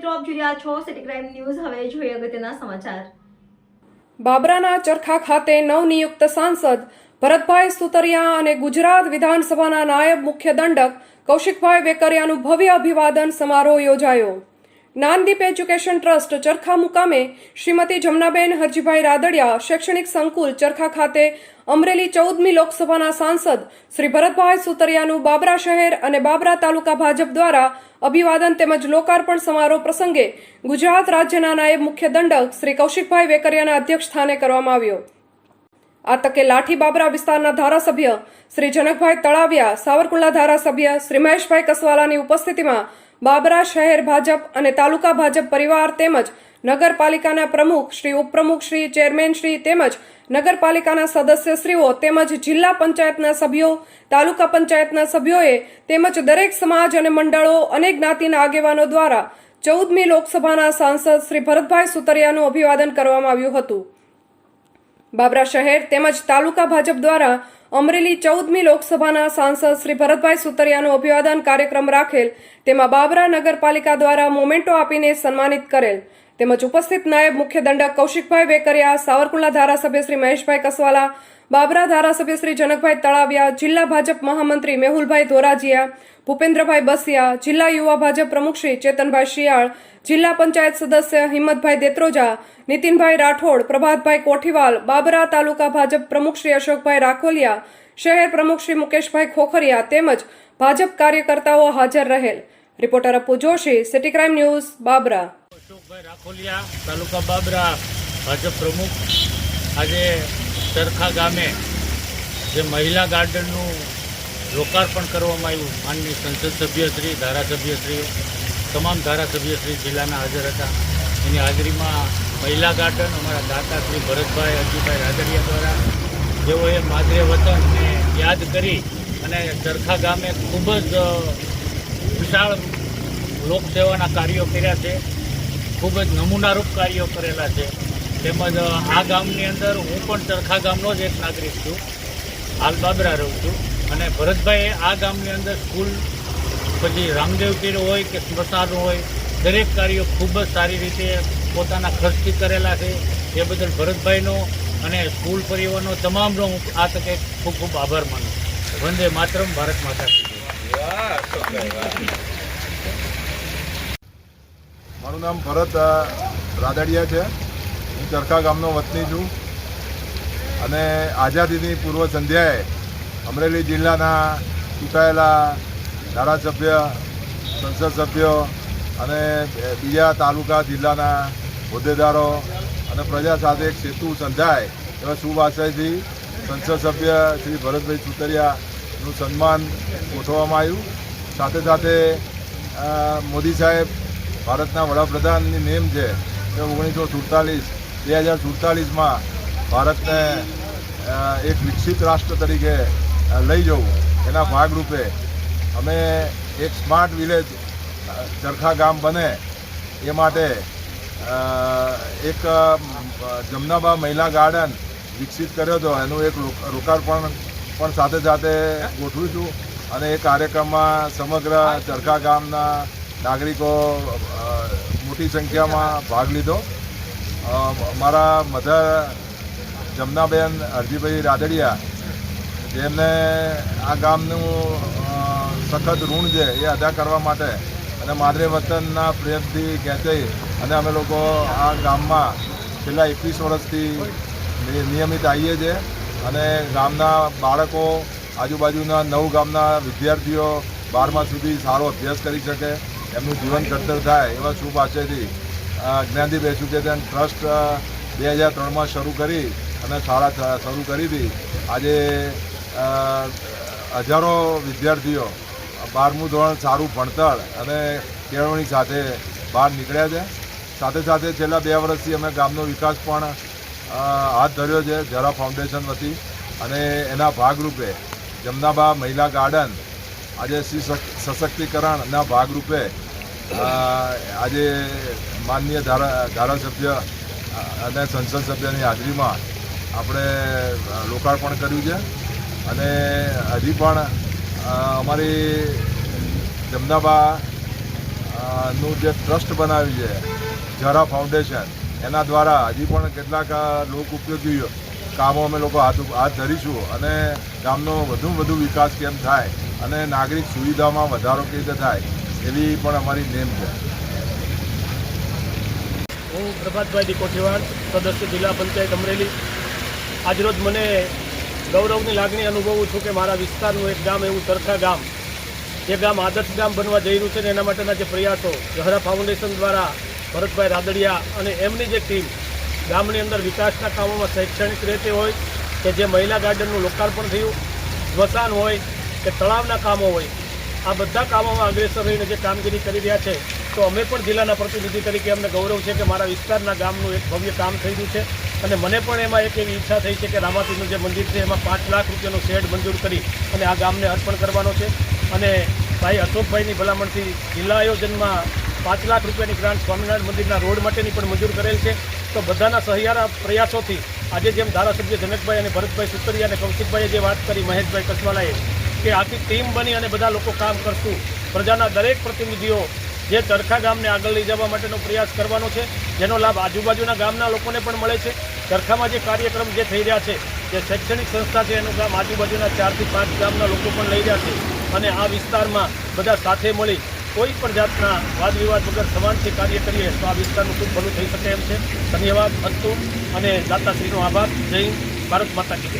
મિત્રો આપ જોઈ રહ્યા છો. સિટી ક્રાઇમ ન્યૂઝ હવે જોઈએ અગત્યના સમાચાર. બાબરાના ચરખા ખાતે નવનિયુક્ત સાંસદ ભરતભાઈ સુતરિયા અને ગુજરાત વિધાનસભાના નાયબ મુખ્ય દંડક કૌશિકભાઈ વેકરિયાનું ભવ્ય અભિવાદન સમારોહ યોજાયો. જ્ઞાનદીપ એજ્યુકેશન ટ્રસ્ટ ચરખા મુકામે શ્રીમતી જમનાબેન હરજીભાઈ રાદડિયા શૈક્ષણિક સંકુલ ચરખા ખાતે અમરેલી ચૌદમી લોકસભાના સાંસદ શ્રી ભરતભાઈ સુતરિયાનું બાબરા શહેર અને બાબરા તાલુકા ભાજપ દ્વારા અભિવાદન તેમજ લોકાર્પણ સમારોહ પ્રસંગે ગુજરાત રાજ્યના નાયબ મુખ્ય દંડક શ્રી કૌશિકભાઈ વેકરિયાના અધ્યક્ષ સ્થાને કરવામાં આવ્યો. આ તકે લાઠી બાબરા વિસ્તારના ધારાસભ્ય શ્રી જનકભાઈ તળાવિયા, સાવરકુંડલા ધારાસભ્ય શ્રી મહેશભાઈ કસવાલાની ઉપસ્થિતિમાં બાબરા શહેર ભાજપ અને તાલુકા ભાજપ પરિવાર તેમજ નગરપાલિકાના પ્રમુખ શ્રી ઉપપ્રમુખ શ્રી, ચેરમેન શ્રી તેમજ નગરપાલિકાના સદસ્યશ્રીઓ તેમજ જિલ્લા પંચાયતના સભ્યો, તાલુકા પંચાયતના સભ્યોએ તેમજ દરેક સમાજ અને મંડળો અને જ્ઞાતિના આગેવાનો દ્વારા ચૌદમી લોકસભાના સાંસદ શ્રી ભરતભાઈ સુતરિયાનું અભિવાદન કરવામાં આવ્યું હતું. બાબરા શહેર તેમજ તાલુકા ભાજપ દ્વારા અમરેલી ચૌદમી લોકસભાના સાંસદ શ્રી ભરતભાઈ સુતરિયાનું અભિવાદન કાર્યક્રમ રાખેલ, તેમાં બાબરા નગરપાલિકા દ્વારા મોમેન્ટો આપીને સન્માનિત કરેલ. તેમજ ઉપસ્થિત નાયબ મુખ્ય દંડક કૌશિકભાઈ વેકરિયા, સાવરકુંડલા ધારાસભ્ય શ્રી મહેશભાઈ કસવાલા, બાબરા ધારાસભ્ય શ્રી જનકભાઈ તળાવિયા, જિલ્લા ભાજપ મહામંત્રી મેહુલભાઈ ધોરાજીયા, ભૂપેન્દ્રભાઈ બસિયા, જિલ્લા યુવા ભાજપ પ્રમુખ શ્રી ચેતનભાઈ શિયાળ, જિલ્લા પંચાયત સદસ્ય હિંમતભાઈ દેત્રોજા, નીતિનભાઈ રાઠોડ, પ્રભાતભાઈ કોઠીવાલ, બાબરા તાલુકા ભાજપ પ્રમુખ શ્રી અશોકભાઈ રાખોલિયા, શહેર પ્રમુખ શ્રી મુકેશભાઈ ખોખરિયા તેમજ ભાજપ કાર્યકર્તાઓ હાજર રહેલ. Reporter Apu Joshi, city crime news, Babra. Ashokbhai Rakholiya, તાલુકા બાબરા, ભાજપ પ્રમુખ. આજે ચરખા ગામે જે મહિલા ગાર્ડનનું લોકાર્પણ કરવામાં આવ્યું માનની સંસદ સભ્યશ્રી ધારાસભ્યશ્રી તમામ ધારાસભ્યશ્રી જિલ્લાના હાજર હતા. એની હાજરીમાં મહિલા ગાર્ડન, અમારા દાતા શ્રી ભરતભાઈ અજીભાઈ રાદડિયા દ્વારા જેઓએ માદરે વતનને યાદ કરી અને ચરખા ગામે ખૂબ જ વિશાળ લોકસેવાના કાર્યો કર્યા છે. ખૂબ જ નમૂનારૂપ કાર્યો કરેલા છે. તેમજ આ ગામની અંદર હું પણ ચરખા ગામનો જ એક નાગરિક છું. હાલ બાબરા રહું છું. અને ભરતભાઈએ આ ગામની અંદર સ્કૂલ, પછી રામદેવ તીર હોય કે સ્મશાન હોય, દરેક કાર્યો ખૂબ જ સારી રીતે પોતાના ખર્ચથી કરેલા છે. એ બદલ ભરતભાઈનો અને સ્કૂલ પરિવારનો તમામનો હું આ તકે ખૂબ ખૂબ આભાર માનું વંદે માતરમ, ભારત માતા. મારું નામ ભરત રાદડિયા છે. હું ચરખા ગામનો વતની છું. અને આઝાદીની પૂર્વ સંધ્યાએ અમરેલી જિલ્લાના ચૂંટાયેલા ધારાસભ્ય, સંસદ સભ્યો અને બીજા તાલુકા જિલ્લાના હોદ્દેદારો અને પ્રજા સાથે એક સેતુ સંધાય એવા શુભ આશયથી સંસદ સભ્ય શ્રી ભરતભાઈ ચુતરિયાનું સન્માન ગોઠવવામાં આવ્યું. સાથે સાથે મોદી સાહેબ ભારતના વડાપ્રધાનની નેમ છે કે ઓગણીસો સુડતાલીસ, બે હજાર સુડતાલીસમાં ભારતને એક વિકસિત રાષ્ટ્ર તરીકે લઈ જવું. એના ભાગરૂપે અમે એક સ્માર્ટ વિલેજ ચરખા ગામ બને. એ માટે એક જમનાબા મહિલા ગાર્ડન વિકસિત કર્યો હતો. એનું એક લોકાર્પણ પણ સાથે સાથે ગોઠવીશું અને એ કાર્યક્રમમાં સમગ્ર ચરખા ગામના નાગરિકો મોટી સંખ્યામાં ભાગ લીધો. મારા મધર જમનાબેન હરજીભાઈ રાદડિયા, જેમને આ ગામનું સખત ઋણ છે એ અદા કરવા માટે અને માદરે વતનના પ્રેમથી ખેંચાઈ અને અમે લોકો આ ગામમાં છેલ્લા એકવીસ વર્ષથી નિયમિત આવીએ છીએ અને ગામના બાળકો, આજુબાજુના નવ ગામના વિદ્યાર્થીઓ બારમા સુધી સારો અભ્યાસ કરી શકે એમનું જીવન ઘડતર થાય એવા શુભ આશયથી જ્ઞાનદીપ એજ્યુકેશન ટ્રસ્ટ બે હજાર ત્રણમાં શરૂ કરી અને શાળા શરૂ કરી હતી. આજે હજારો વિદ્યાર્થીઓ બારમું ધોરણ સારું ભણતર અને કેળવણી સાથે બહાર નીકળ્યા છે. સાથે સાથે છેલ્લા બે વર્ષથી અમે ગામનો વિકાસ પણ હાથ ધર્યો છે જરા ફાઉન્ડેશન વતી. અને એના ભાગરૂપે જમનાબા મહિલા ગાર્ડન આજે સ્ત્રી સશક્તિકરણના ભાગરૂપે આજે માનનીય ધારા, ધારાસભ્ય અને સંસદ સભ્યની હાજરીમાં આપણે લોકાર્પણ કર્યું છે. અને હજી પણ અમારી જમનાબા નું જે ટ્રસ્ટ બનાવ્યું છે જરા ફાઉન્ડેશન, એના દ્વારા હજી પણ કેટલાક લોક ઉપયોગી કામો અમે લોકો હાથ હાથ ધરીશું. અને ગામનો વધુ વધુ વિકાસ કેમ થાય અને નાગરિક સુવિધામાં વધારો કેવી રીતે થાય, એવી પણ અમારી નેમ છે. હું પ્રભાતભાઈ કોઠીવાડ, સદસ્ય જિલ્લા પંચાયત અમરેલી. આજરોજ મને ગૌરવની લાગણી અનુભવું છું કે મારા વિસ્તારનું એક ગામ, એવું સરખા ગામ, જે ગામ આદર્શ ગામ બનવા જઈ રહ્યું છે ને એના માટેના જે પ્રયાસો, જહરા ફાઉન્ડેશન દ્વારા ભરતભાઈ રાદડિયા અને એમની જે ટીમ ગામની અંદર વિકાસના કામોમાં શૈક્ષણિક રીતે હોય કે જે મહિલા ગાર્ડનનું લોકાર્પણ થયું સ્મશાન હોય કે તળાવના કામો હોય, આ બધા કામોમાં અગ્રેસર રહીને જે કામગીરી કરી રહ્યા છે, તો અમે પણ જિલ્લાના પ્રતિનિધિ તરીકે અમને ગૌરવ છે કે મારા વિસ્તારના ગામનું એક ભવ્ય કામ થઈ રહ્યું છે. અને મને પણ એમાં એક એવી ઈચ્છા થઈ છે કે રામાતીનું જે મંદિર છે, એમાં પાંચ લાખ રૂપિયાનો શેડ મંજૂર કરી અને આ ગામને અર્પણ કરવાનો છે. અને ભાઈ અશોકભાઈની ભલામણથી જિલ્લા આયોજનમાં પાંચ લાખ રૂપિયાની ગ્રાન્ટ સ્વામિનારાયણ મંદિરના રોડ માટેની પણ મંજૂર કરેલ છે. તો બધાના સહિયારા પ્રયાસોથી આજે જેમ ધારાસભ્ય જનકભાઈ અને ભરતભાઈ સુતરિયા અને કૌશિકભાઈએ જે વાત કરી મહેશભાઈ કચવાલાએ, કે આખી ટીમ બની અને બધા લોકો કામ કરશું. પ્રજાના દરેક પ્રતિનિધિઓ જે ચરખા ગામને આગળ લઈ જવા માટેનો પ્રયાસ કરવાનો છે. જેનો લાભ આજુબાજુના ગામના લોકોને પણ મળે છે. ચરખામાં જે કાર્યક્રમ જે થઈ રહ્યા છે, જે શૈક્ષણિક સંસ્થા છે, એનું કામ આજુબાજુના ચારથી પાંચ ગામના લોકો પણ લઈ રહ્યા છે. અને આ વિસ્તારમાં બધા સાથે મળી કોઈ પણ જાતના વાદ વિવાદ વગર સમાનથી કાર્ય કરીએ તો આ વિસ્તારનું ખૂબ ભલું થઈ શકે એમ છે. ધન્યવાદ અસ્તુ અને દાતાશ્રીનો આભાર. જય ભારત માતા કી